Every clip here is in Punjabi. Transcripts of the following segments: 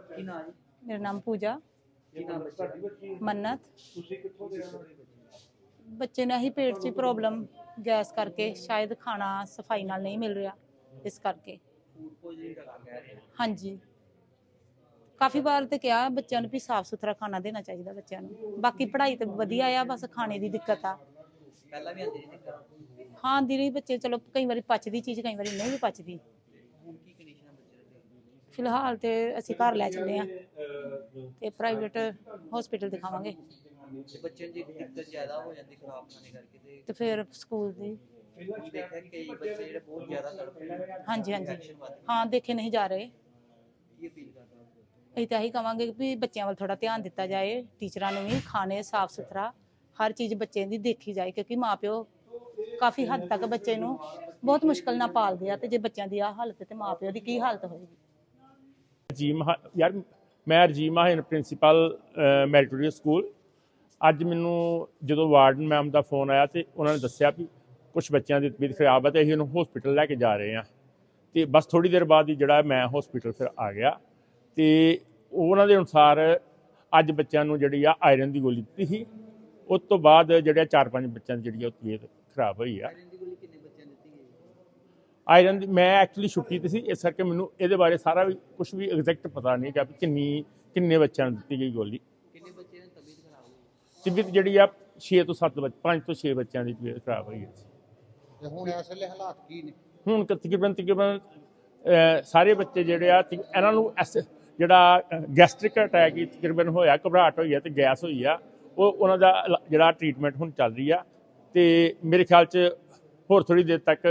ਕੀ ਨਾਂ ਜੀ? ਮੇਰਾ ਨਾਮ ਪੂਜਾ। ਕੀ ਨਾਮ ਬੱਚੇ? ਦਾ? ਮੰਨਤ। ਤੁਸੀਂ ਕਿੱਥੋਂ ਦੇ ਰਹਿਣ ਵਾਲੇ ਬੱਚੇ? ਨੂੰ ਹੀ ਪੇਟ 'ਚ ਪ੍ਰੋਬਲਮ ਗੈਸ ਕਰਕੇ ਸ਼ਾਇਦ ਖਾਣਾ ਸਫ਼ਾਈ ਨਾਲ ਨਹੀਂ ਮਿਲ ਰਿਹਾ ਇਸ ਕਰਕੇ। ਫੂਡ ਪੋਇਜ਼ਨਿੰਗ ਦਾ ਕਹਿ ਰਹੇ ਆ ਹਾਂਜੀ। ਕਾਫੀ ਵਾਰ ਤੇ ਕਿਹਾ ਬੱਚਿਆਂ ਨੂੰ ਵੀ ਸਾਫ਼ ਸੁਥਰਾ ਖਾਣਾ ਦੇਣਾ ਚਾਹੀਦਾ ਬੱਚਿਆਂ ਨੂੰ। ਬਾਕੀ ਪੜ੍ਹਾਈ ਤੇ ਵਧੀਆ ਆ ਬਸ ਖਾਣੇ ਦੀ ਦਿੱਕਤ ਆ। ਪਹਿਲਾਂ ਵੀ ਆਂਦੀ ਸੀ ਦਿੱਕਤ ਹਾਂ ਦੀ ਬੱਚੇ ਚਲੋ ਕਈ ਵਾਰੀ ਪਚਦੀ ਚੀਜ਼ ਕਈ ਵਾਰੀ ਨਹੀਂ ਵੀ ਪਚਦੀ ਹੁਣ ਕੀ ਕੰਡੀਸ਼ਨ ਹੈ ਬੱਚੇ ਦੀ ਫਿਲਹਾਲ ਤੇ ਅਸੀਂ ਘਰ ਲੈ ਚੱਲੇ ਆ ਤੇ ਪ੍ਰਾਈਵੇਟ ਹਸਪੀਟਲ ਦਿਖਾਵਾਂਗੇ। ਬੱਚੇ ਦੀ ਦਿੱਕਤ ਜ਼ਿਆਦਾ ਹੋ ਜਾਂਦੀ ਖਰਾਬ ਖਾਣੇ ਕਰਕੇ ਤੇ ਤੇ ਫਿਰ ਸਕੂਲ ਦੀ। ਹੁਣ ਦੇਖਿਆ ਕਿ ਕਈ ਬੱਚੇ ਜਿਹੜੇ ਬਹੁਤ ਜ਼ਿਆਦਾ ਤੜਫਦੇ ਨੇ ਹਾਂਜੀ ਹਾਂਜੀ। ਹਾਂ ਦੇਖੇ ਨਹੀਂ ਜਾ ਰਹੇ। ਕੀ ਅਪੀਲ ਕਰਦਾ ਹਾਂ? ਅਸੀਂ ਤਾਂ ਇਹੀ ਕਵਾਂਗੇ ਵੀ ਬੱਚਿਆਂ ਵੱਲ ਥੋੜਾ ਧਿਆਨ ਦਿੱਤਾ ਜਾਏ। ਟੀਚਰਾਂ ਨੂੰ ਵੀ ਖਾਣੇ ਸਾਫ਼ ਸੁਥਰਾ ਹਰ ਚੀਜ਼ ਬੱਚੇ ਦੀ ਦੇਖੀ ਜਾਏ ਕਿਉਂਕਿ ਮਾਪਿਓ ਕਾਫੀ ਹੱਦ ਤੱਕ ਬੱਚੇ ਨੂੰ ਬਹੁਤ ਮੁਸ਼ਕਲ ਨਾਲ ਪਾਲਦੇ ਆ ਤੇ ਜੇ ਬੱਚਿਆਂ ਦੀ ਆ ਹਾਲਤ ਤੇ ਮਾਪਿਓ ਦੀ ਕੀ ਹਾਲਤ ਹੋਏਗੀ? ਰਜੀਮ ਹਾ- ਯਾਰ, ਮੈਂ ਰਜੀਮ ਹਾਨ ਪ੍ਰਿੰਸੀਪਲ ਮੈਰੀਟੋਰੀਅਲ ਸਕੂਲ ਅੱਜ ਮੈਨੂੰ ਜਦੋਂ ਵਾਰਡਨ ਮੈਮ ਦਾ ਫੋਨ ਆਇਆ ਤੇ ਉਹਨਾਂ ਨੇ ਦੱਸਿਆ ਵੀ ਕੁਝ ਬੱਚਿਆਂ ਦੀ ਤਬੀਅਤ ਖਰਾਬ ਹੈ ਤੇ ਅਸੀਂ ਉਹਨੂੰ ਹਸਪੀਟਲ ਲੈ ਕੇ ਜਾ ਰਹੇ ਹਾਂ। ਤੇ ਬਸ ਥੋੜੀ ਦੇਰ ਬਾਅਦ ਹੀ ਜਿਹੜਾ ਮੈਂ ਹਸਪੀਟਲ ਫਿਰ ਆ ਗਿਆ। ਤੇ ਉਹਨਾਂ ਦੇ ਅਨੁਸਾਰ ਅੱਜ ਬੱਚਿਆਂ ਨੂੰ ਜਿਹੜੀ ਆ ਆਇਰਨ ਦੀ ਗੋਲੀ ਦਿੱਤੀ ਸੀ। ਉਸ ਤੋਂ ਬਾਅਦ ਜਿਹੜੇ ਚਾਰ ਪੰਜ ਬੱਚਿਆਂ ਦੀ ਜਿਹੜੀ ਆ ਉਹ ਤਬੀਅਤ ਖਰਾਬ ਹੋਈ ਆ ਆਇਰਨ ਦੀ ਗੋਲੀ ਕਿੰਨੇ ਬੱਚਿਆਂ ਨੂੰ ਦਿੱਤੀ ਗਈ ਆਇਰਨ ਦੀ ਮੈਂ ਐਕਚੁਅਲੀ ਛੁੱਟੀ ਤੇ ਸੀ ਇਸ ਕਰਕੇ ਮੈਨੂੰ ਇਹਦੇ ਬਾਰੇ ਸਾਰਾ ਵੀ ਕੁਝ ਵੀ ਐਗਜ਼ੈਕਟ ਪਤਾ ਨਹੀਂ ਕਿ ਵੀ ਕਿੰਨੀ ਕਿੰਨੇ ਬੱਚਿਆਂ ਨੂੰ ਦਿੱਤੀ ਗਈ ਗੋਲੀ। ਕਿੰਨੇ ਬੱਚੇ ਦੀ ਤਬੀਅਤ ਖਰਾਬ ਹੋਈ? ਤਬੀਅਤ ਜਿਹੜੀ ਆ 6 ਤੋਂ 7 ਬੱਚ 5 ਤੋਂ 6 ਬੱਚਿਆਂ ਦੀ ਤਬੀਅਤ ਖਰਾਬ ਹੋਈ ਹੈ ਤੇ ਹੁਣ ਇਸ ਵੇਲੇ ਹਾਲਾਤ ਕੀ ਨੇ? ਹੁਣ ਕ- ਤਕਰੀਬਨ ਤਕਰੀਬਨ ਸਾਰੇ ਬੱਚੇ ਜਿਹੜੇ ਆ ਇਹਨਾਂ ਨੂੰ ਐਸ- ਜਿਹੜਾ ਗੈਸਟ੍ਰਿਕ ਅਟੈਕ ਹੀ ਤਕਰੀਬਨ ਹੋਇਆ ਘਬਰਾਹਟ ਹੋਈ ਆ ਤੇ ਗੈਸ ਹੋਈ ਆ। ਉਹ ਉਹਨਾਂ ਦਾ ਜਿਹੜਾ ਟ੍ਰੀਟਮੈਂਟ ਹੁਣ ਚੱਲ ਰਹੀ ਆ। ਤੇ ਮੇਰੇ ਖਿਆਲ 'ਚ ਹੋਰ ਥੋੜੀ ਦੇਰ ਤੱਕ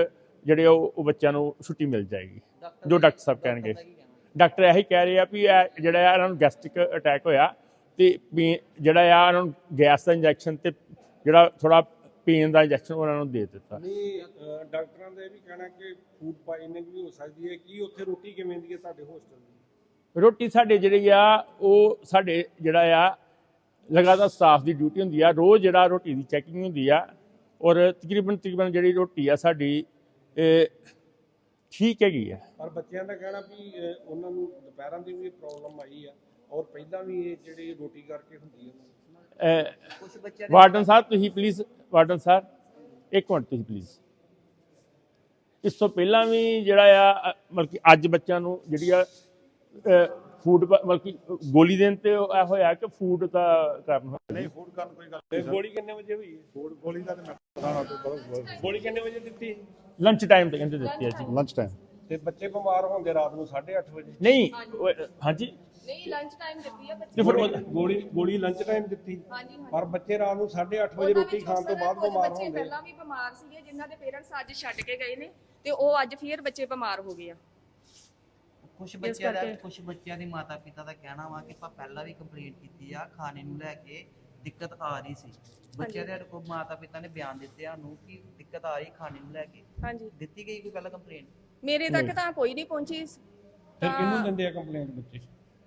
ਜਿਹੜੇ ਉਹ ਉਹ ਬੱਚਿਆਂ ਨੂੰ ਛੁੱਟੀ ਮਿਲ ਜਾਏਗੀ। ਜੋ ਡਾਕਟਰ ਸਾਹਿਬ ਕਹਿਣਗੇ? ਡਾਕਟਰ ਇਹੀ ਕਹਿ ਰਹੇ ਆ ਵੀ ਇਹ ਜਿਹੜਾ ਆ ਇਹਨਾਂ ਨੂੰ ਗੈਸਟ੍ਰਿਕ ਅਟੈਕ ਹੋਇਆ ਤੇ ਪੀ- ਜਿਹੜਾ ਆ ਇਹਨਾਂ ਨੂੰ ਗੈਸ ਦਾ ਇੰਜੈਕਸ਼ਨ ਤੇ ਜਿਹੜਾ ਥੋੜਾ ਪੇਨ ਦਾ ਇੰਜੈਕਸ਼ਨ ਉਹਨਾਂ ਨੂੰ ਦੇ ਦਿੱਤਾ। ਨਹੀਂ ਅਹ ਡਾਕਟਰਾਂ ਦਾ ਇਹ ਵੀ ਕਹਿਣਾ ਕਿ ਫੂਡ ਪਾਇਜ਼ਨਿੰਗ ਵੀ ਹੋ ਸਕਦੀ ਹੈ। ਕੀ ਉੱਥੇ ਰੋਟੀ ਕਿਵੇਂ ਦੀ ਹੈ ਤੁਹਾਡੇ ਹੋਸਟਲ ਦੀ? ਰੋਟੀ ਸਾਡੇ ਜਿਹੜੀ ਆ ਉਹ ਸਾਡੇ ਜਿਹੜਾ ਆ ਲਗਾਤਾਰ ਸਟਾਫ ਦੀ ਡਿਊਟੀ ਹੁੰਦੀ ਆ। ਰੋਜ਼ ਜਿਹੜਾ ਰੋਟੀ ਦੀ ਚੈਕਿੰਗ ਹੁੰਦੀ ਆ ਔਰ ਤਕਰੀਬਨ ਤਕਰੀਬਨ ਜਿਹੜੀ ਰੋਟੀ ਆ ਸਾਡੀ ਇਹ ਠੀਕ ਹੈਗੀ ਆ। ਪਰ ਬੱਚਿਆਂ ਦਾ ਕਹਿਣਾ ਵੀ ਅਹ, ਉਹਨਾਂ ਨੂੰ ਦੁਪਹਿਰਾਂ ਦੀ ਵੀ ਪ੍ਰੋਬਲਮ ਆਈ ਆ ਔਰ ਪਹਿਲਾਂ ਵੀ ਇਹ ਜਿਹੜੀ ਰੋਟੀ ਕਰਕੇ ਹੁੰਦੀ ਹੈ ਬੱਚਿਆਂ ਦੇ ਵਾਰਡਨ ਸਾਹਿਬ ਤੁਸੀਂ ਪਲੀਜ਼ ਵਾਰਡਨ ਸਾਹਿਬ ਇੱਕ ਮਿੰਟ ਤੁਸੀਂ ਪਲੀਜ਼ ਇਸ ਤੋਂ ਪਹਿਲਾਂ ਵੀ ਜਿਹੜਾ ਆ ਅ, ਮਤਲਬ ਕਿ ਅੱਜ ਬੱਚਿਆਂ ਨੂੰ ਜਿਹੜੀ ਆ ਫੂਡ ਮਤਲਬ ਕਿ ਗੋਲੀ ਦੇਣ ਤੇ ਇਹ ਹੋਇਆ ਕਿ ਫੂਡ ਦਾ ਕਾਰਨ ਹੋਇਆ? ਨਹੀਂ ਫੂਡ ਕਰਨ ਕੋਈ ਗੱਲ ਨਹੀਂ ਗੋਲੀ ਕਿੰਨੇ ਵਜੇ ਹੋਈ? ਹੈ ਫੂਡ ਗੋਲੀ ਦਾ ਤੇ ਮੈਂ ਪਤਾ ਨਾ ਗੋਲੀ ਕਿੰਨੇ ਵਜੇ ਦਿੱਤੀ? ਲੰਚ ਟਾਈਮ ਤੇ ਕਹਿੰਦੇ ਦਿੱਤੀ ਹੈ ਜੀ। ਲੰਚ ਟਾਈਮ ਤੇ ਬੱਚੇ ਬਿਮਾਰ ਹੋਣਗੇ ਰਾਤ ਨੂੰ 8:30 ਵਜੇ। ਨਹੀਂ ਉਹ- ਹਾਂਜੀ? ਨਹੀਂ ਲੰਚ ਟਾਈਮ ਦਿੱਤੀ ਆ ਬੱਚੇ ਤੇ ਫਿਰ ਉਹ- ਗੋਲੀ ਗੋਲੀ ਲੰਚ ਟਾਈਮ ਦਿੱਤੀ। ਹਾਂਜੀ ਹਾਂਜੀ। ਪਰ ਬੱਚੇ ਰਾਤ ਨੂੰ 8:30 ਵਜੇ ਰੋਟੀ ਖਾਣ ਤੋਂ ਬਾਅਦ ਬਿਮਾਰ ਬੱਚੇ ਹੋਣਗੇ। ਪਹਿਲਾਂ ਵੀ ਬਿਮਾਰ ਸੀਗੇ ਜਿਨ੍ਹਾਂ ਦੇ ਪੇਰੈਂਟਸ ਅੱਜ ਛੱਡ ਕੇ ਗਏ ਨੇ ਤੇ ਉਹ ਅੱਜ ਫੇਰ ਬੱਚੇ ਬਿਮਾਰ ਹੋ ਗਏ ਆ। ਕੁਝ ਬੱਚਿਆਂ ਦਾ ਕਰਕੇ- ਕੁਝ ਬੱਚਿਆਂ ਦੇ ਮਾਤਾ ਪਿਤਾ ਦਾ ਕਹਿਣਾ ਵਾ ਕਿ ਆਪਾਂ ਪਹਿਲਾਂ ਵੀ ਕੰਪਲੇਂਟ ਕੀਤੀ ਆ ਖਾਣੇ ਨੂੰ ਲੈ ਕੇ। ਦਿੱਕਤ ਆ ਰਹੀ ਸੀ। ਬੱਚਿਆਂ ਦੇ ਕੋਲ ਮਾਤਾ ਪਿਤਾ ਨੇ ਬਿਆਨ ਦਿੱਤੇ ਆ ਨੂੰ ਕਿ ਦਿੱਕਤ ਆ ਰਹੀ ਖਾਣੇ ਨੂੰ ਲੈ ਕੇ। ਹਾਂਜੀ। ਦਿੱਤੀ ਗਈ ਕੋਈ ਪਹਿਲਾਂ ਕੰਪਲੇਂਟ ਮੇਰੇ ਤੱਕ ਤਾਂ ਕੋਈ ਨਹੀਂ ਪਹੁੰਚੀ। ਫਿਰ ਕਿਹਨੂੰ ਦਿੰਦੇ ਆ ਕੰਪਲੇਂਟ ਬੱਚੇ?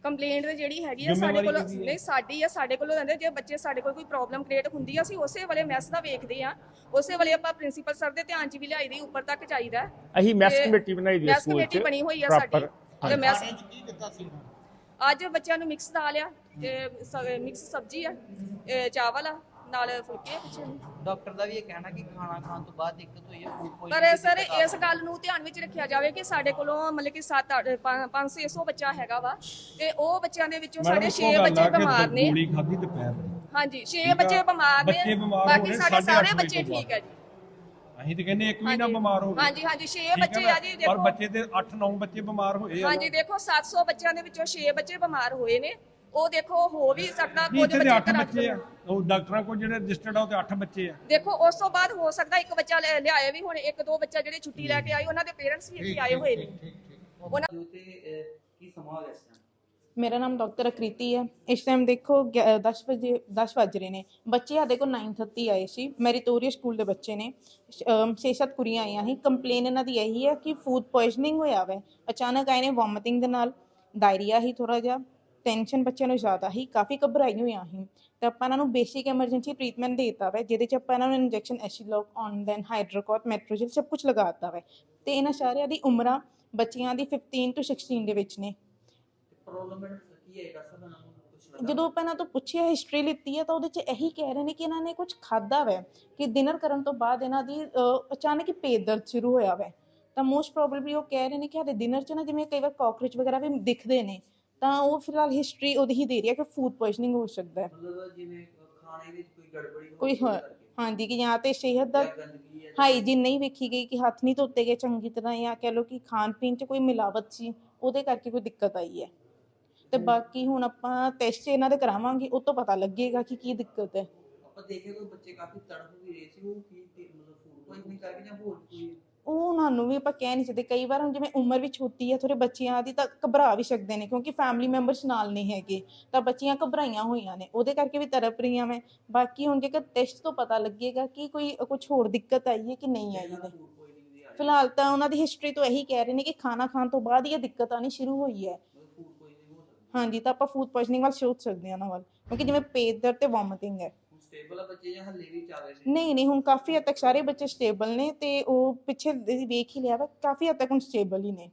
ਕੰਪਲੇਂਟ ਤੇ ਜਿਹੜੀ ਹੈਗੀ ਆ ਸਾਡੇ ਕੋਲ? ਨਹੀਂ ਸਾਡੀ ਆ ਸਾਡੇ ਕੋਲੋਂ ਦਿੰਦੇ ਜੇ ਬੱਚੇ ਸਾਡੇ ਕੋਲ ਕੋਈ ਪ੍ਰੋਬਲਮ ਕ੍ਰੀਏਟ ਹੁੰਦੀ ਆ ਅਸੀਂ ਉਸੇ ਵੇਲੇ ਮੈਸ ਦਾ ਵੇਖਦੇ ਆ। ਉਸੇ ਵੇਲੇ ਆਪਾਂ ਪ੍ਰਿੰਸੀਪਲ ਸਰ ਦੇ ਧਿਆਨ 'ਚ ਵੀ ਲਿਆਈ ਦੀ ਉੱਪਰ ਤੱਕ ਚਾਹੀਦਾ। ਅਸੀਂ ਮੈਸ ਕਮੇਟੀ ਬਣਾਈ ਦੀ ਮੈਸ ਸਕੂਲ ਕਮੇਟੀ 'ਚ ਬਣੀ ਹੋਈ ਆ proper, ਸਾਡੀ ਤੇ ਮੈਸ ਕੀ ਦਿੱਤਾ ਸੀ ਅੱਜ ਬੱਚਿਆਂ ਨੂੰ ਮਿਕਸ ਦਾਲ ਆ। ਤੇ ਮਿਕਸ ਸਬਜ਼ੀ ਆ ਚਾਵਲ ਆ ਨਾਲ ਫੁਲਕੇ ਆ ਪਿੱਛੇ ਨੂੰ। ਡਾਕਟਰ ਦਾ ਵੀ ਇਹ ਕਹਿਣਾ ਕਿ ਖਾਣਾ ਖਾਣ ਤੋਂ ਬਾਅਦ ਦਿੱਕਤ ਹੋਈ ਹੈ ਫੂਡ ਪਰ ਸਰ ਇਸ ਗੱਲ ਨੂੰ ਧਿਆਨ ਵਿੱਚ ਰੱਖਿਆ ਜਾਵੇ ਕਿ ਸਾਡੇ ਕੋਲੋਂ ਮਤਲਬ ਕਿ 7 5 600 ਬੱਚਾ ਹੈਗਾ ਵਾ ਤੇ ਉਹ ਬੱਚਿਆਂ ਦੇ ਵਿੱਚੋਂ ਸਾਡੇ 6 ਬੱਚੇ ਬਿਮਾਰ ਨੇ ਗੋਲੀ ਖਾਧੀ ਦੁਪਹਿਰ ਨੂੰ। ਹਾਂਜੀ 6 ਠੀਕ ਆ, ਬੱਚੇ ਬਿਮਾਰ ਨੇ ਬੱਚੇ ਬਿਮਾਰ ਹੋ ਬਾਕੀ ਗਏ, ਸਾਡੇ ਸਾਢੇ ਸਾਰੇ ਅੱਠ ਬੱਚੇ ਵਜੇ ਠੀਕ ਹੈ ਜੀ ਅਸੀਂ ਤੇ ਕਹਿੰਦੇ ਇੱਕ ਵੀ ਨਾ ਹਾਂਜੀ। ਬਿਮਾਰ ਹੋਵੇ ਹਾਂਜੀ ਹਾਂਜੀ 6 ਠੀਕ ਹੈ ਬੱਚੇ ਨਾ? ਆ ਜੀ ਪਰ ਦੇਖੋ ਬੱਚੇ ਤੇ 8-9 ਬੱਚੇ ਬਿਮਾਰ ਹੋਏ ਆ ਹਾਂਜੀ ਦੇਖੋ 700 ਬੱਚਿਆਂ ਦੇ ਵਿੱਚੋਂ 6 ਬੱਚੇ ਬਿਮਾਰ ਹੋਏ ਨੇ ਉਹ ਦੇਖੋ ਹੋ ਵੀ ਸਕਦਾ ਨਹੀਂ ਕੁਝ ਇੱਥੇ ਬੱਚੇ 8 ਘਰਾਂ ਬੱਚੇ ਆ। ਉਹ ਡਾਕਟਰਾਂ ਕੋਲ ਜਿਹੜੇ ਰਜਿਸਟਰਡ ਆ ਉਹ ਤੇ 8 ਬੱਚੇ ਆ। ਦੇਖੋ ਉਸ ਤੋਂ ਬਾਅਦ ਹੋ ਸਕਦਾ ਇੱਕ ਬੱਚਾ ਲੈ- ਲਿਆਏ ਵੀ ਹੁਣ ਇੱਕ ਦੋ ਬੱਚਾ ਜਿਹੜੇ ਛੁੱਟੀ ਲੈ ਕੇ ਆਏ ਉਹਨਾਂ ਦੇ ਪੇਰੈਂਟਸ ਵੀ ਇੱਥੇ ਆਏ ਹੋਏ ਨੇ। ਉਹਨਾਂ ਜੋ ਤੇ ਅਹ, ਕੀ ਸਮਾਂ ਹੋ ਗਿਆ ਇਸ ਟਾਈਮ ਮੇਰਾ ਨਾਮ ਡਾਕਟਰ ਅਕ੍ਰਿਤੀ ਹੈ। ਇਸ ਟਾਈਮ ਦੇਖੋ 10 ਵਜੇ 10 ਵੱਜ ਰਹੇ ਨੇ। ਬੱਚੇ ਸਾਡੇ ਕੋਲ 9:30 ਆਏ ਸੀ। ਮੈਰੀਟੋਰੀਅਸ ਸਕੂਲ ਦੇ ਬੱਚੇ ਨੇ। ਅਮ ਛੇ ਸੱਤ ਕੁੜੀਆਂ ਆਈਆਂ ਸੀ। ਕੰਪਲੇਨ ਇਹਨਾਂ ਦੀ ਇਹੀ ਹੈ ਕਿ ਫੂਡ ਪੋਇਜ਼ਨਿੰਗ ਹੋਇਆ ਵੈ। ਅਚਾਨਕ ਆਏ ਨੇ ਵੋਮਿਟਿੰਗ ਦੇ ਨਾਲ। ਡਾਇਰੀਆ ਹੀ ਥੋੜਾ ਜਿਹਾ। ਟੈਨਸ਼ਨ ਬੱਚਿਆਂ ਨੂੰ ਜ਼ਿਆਦਾ ਹੀ, ਕਾਫੀ ਘਬਰਾਈ ਹੋਈਆਂ ਸੀ। ਤਾਂ ਆਪਾਂ ਇਹਨਾਂ ਨੂੰ ਬੇਸਿਕ ਐਮਰਜੈਂਸੀ ਟ੍ਰੀਟਮੈਂਟ ਦੇ ਵੈ, ਜਿਹਦੇ ਚ ਆਪਾਂ ਇਹਨਾਂ ਨੂੰ ਇੰਜੈਕਸ਼ਨ ਐਸੀਲੋਕ ਔਨਡੈਨ ਹਾਈਡਰੋਕੋਟ ਮੈਟਰੋਜਲ ਸਭ ਕੁਝ ਲਗਾ ਵੈ। ਤੇ ਇਹਨਾਂ ਸਾਰਿਆਂ ਦੀ ਉਮਰਾਂ ਬੱਚੀਆਂ ਦੀ 15 ਤੋਂ 16 ਦੇ ਵਿੱਚ ਨੇ। ਪ੍ਰੋਬਲਮ ਕੀ ਹੈ ਦੱਸੋ ਤੁਹਾਨੂੰ ਜਦੋਂ ਆਪਾਂ ਇਹਨਾਂ ਤੋਂ ਪੁੱਛਿਆ ਹਿਸਟਰੀ ਲਿੱਤੀ ਹੈ ਤਾਂ ਉਹਦੇ 'ਚ ਇਹੀ ਕਹਿ ਰਹੇ ਨੇ ਕਿ ਇਹਨਾਂ ਨੇ ਕੁਝ ਖਾਦਾ ਵੈ, ਕਿ ਡਿਨਰ ਕਰਨ ਤੋਂ ਬਾਅਦ ਇਹਨਾਂ ਦੀ ਅਚਾਨਕ ਹੀ ਪੇਟ ਦਰਦ ਸ਼ੁਰੂ ਹੋਇਆ ਵੈ। ਤਾਂ ਮੋਸਟ ਪ੍ਰੋਬਬਲੀ ਉਹ ਕਹਿ ਰਹੇ ਨੇ ਕਿ ਸਾਡੇ ਡਿਨਰ 'ਚ ਨਾ ਜਿਵੇਂ ਕਈ ਵਾਰ ਕਾਕਰੋਚ ਵਗੈਰਾ ਵੀ ਦਿਖਦੇ ਨੇ ਤਾਂ ਉਹ ਫਿਲਹਾਲ ਹਿਸਟਰੀ ਉਹਦੀ ਹੀ ਦੇ ਰਹੀ ਹੈ ਕਿ ਫੂਡ ਪੋਇਜ਼ਨਿੰਗ ਹੋ ਸਕਦਾ ਹੈ। ਮਤਲਬ ਜਿਵੇਂ ਖਾਣੇ ਵਿੱਚ ਕੋਈ ਗੜਬੜੀ ਕੋਈ ਹਾਂਜੀ ਕਿ ਜਾਂ ਤੇ ਸਿਹਤ ਦਾ ਜਾਂ ਗੰਦਗੀ ਹੈ ਹਾਈਜੀਨ ਨਹੀਂ ਵੇਖੀ ਗਈ ਕਿ ਹੱਥ ਨਹੀਂ ਧੋਤੇ ਗਏ ਚੰਗੀ ਤਰ੍ਹਾਂ ਜਾਂ ਕਹਿ ਲਓ ਕਿ ਖਾਣ ਪੀਣ 'ਚ ਕੋਈ ਮਿਲਾਵਟ ਸੀ ਉਹਦੇ ਕਰਕੇ ਕੋਈ ਦਿੱਕਤ ਆਈ ਹੈ। ਤੇ ਬਾਕੀ ਹੁਣ ਆਪਾਂ ਟੈਸਟ ਇਹਨਾਂ ਦੇ ਕਰਾਵਾਂਗੇ ਉਹ ਤੋਂ ਪਤਾ ਲੱਗੇਗਾ ਕਿ ਕੀ ਦਿੱਕਤ ਹੈ। ਆਪਾਂ ਦੇਖਿਆ ਕੋਈ ਬੱਚੇ ਕਾਫੀ ਤੜਫ ਵੀ ਰਹੇ ਸੀ ਉਹ ਕੀ ਮਤਲਬ ਫੂਡ ਪੋਇਜ਼ਨਿੰਗ ਕਰਕੇ ਜਾਂ ਹੋਰ ਕੋਈ ਉਹ ਉਹਨਾਂ ਨੂੰ ਵੀ ਆਪਾਂ ਕਹਿ ਨਹੀਂ ਸਕਦੇ। ਕਈ ਵਾਰ ਹੁਣ ਜਿਵੇਂ ਉਮਰ ਵੀ ਛੋਟੀ ਹੈ ਥੋੜੇ ਬੱਚਿਆਂ ਦੀ ਤਾਂ ਘਬਰਾ ਵੀ ਸਕਦੇ ਨੇ ਕਿਉਂਕਿ ਫੈਮਿਲੀ ਮੈਂਬਰਸ ਨਾਲ ਨਹੀਂ ਹੈਗੇ। ਤਾਂ ਬੱਚੀਆਂ ਘਬਰਾਈਆਂ ਹੋਈਆਂ ਨੇ। ਉਹਦੇ ਕਰਕੇ ਵੀ ਤੜਪ ਰਹੀਆਂ ਮੈਂ। ਬਾਕੀ ਹੁਣ ਜੇਕਰ ਟੈਸਟ ਤੋਂ ਪਤਾ ਲੱਗੇਗਾ ਕਿ ਕੋਈ ਕੁਝ ਹੋਰ ਦਿੱਕਤ ਆਈ ਹੈ ਕਿ ਨਹੀਂ ਆਈ ਹੈ। ਫਿਲਹਾਲ ਤਾਂ ਉਹਨਾਂ ਦੀ ਹਿਸਟਰੀ ਤੋਂ ਇਹੀ ਕਹਿ ਰਹੇ ਨੇ ਕਿ ਖਾਣਾ ਖਾਣ ਤੋਂ ਬਾਅਦ ਹੀ ਇਹ ਦਿੱਕਤ ਆਣੀ ਸ਼ੁਰੂ ਹੋਈ ਹੈ। ਹਾਂਜੀ, ਤਾਂ ਆਪਾਂ ਫੂਡ ਪੋਇਜ਼ਨਿੰਗ ਵੱਲ ਸੋਚ ਸਕਦੇ ਹਾਂ ਉਹਨਾਂ ਵੱਲ। ਕਿਉਂਕਿ ਜਿਵੇਂ ਪੇਟ ਦਰਦ ਤੇ ਵੋਮਿਟਿੰਗ ਹੈ। ਸਟੇਬਲ ਆ, ਬੱਚੇ ਜਾਂ ਹੱਲੇ ਵੀ ਚੱਲ ਰਹੇ ਨੇ? ਨਹੀਂ ਨਹੀਂ, ਹੁਣ ਕਾਫੀ ਹੱਦ ਤੱਕ ਸਾਰੇ ਬੱਚੇ ਸਟੇਬਲ ਨੇ ਤੇ ਉਹ ਪਿੱਛੇ ਵੇਖ ਹੀ ਲਿਆ ਵਾ, ਕਾਫੀ ਹੱਦ ਤੱਕ ਹੁਣ ਸਟੇਬਲ ਹੀ ਨੇ।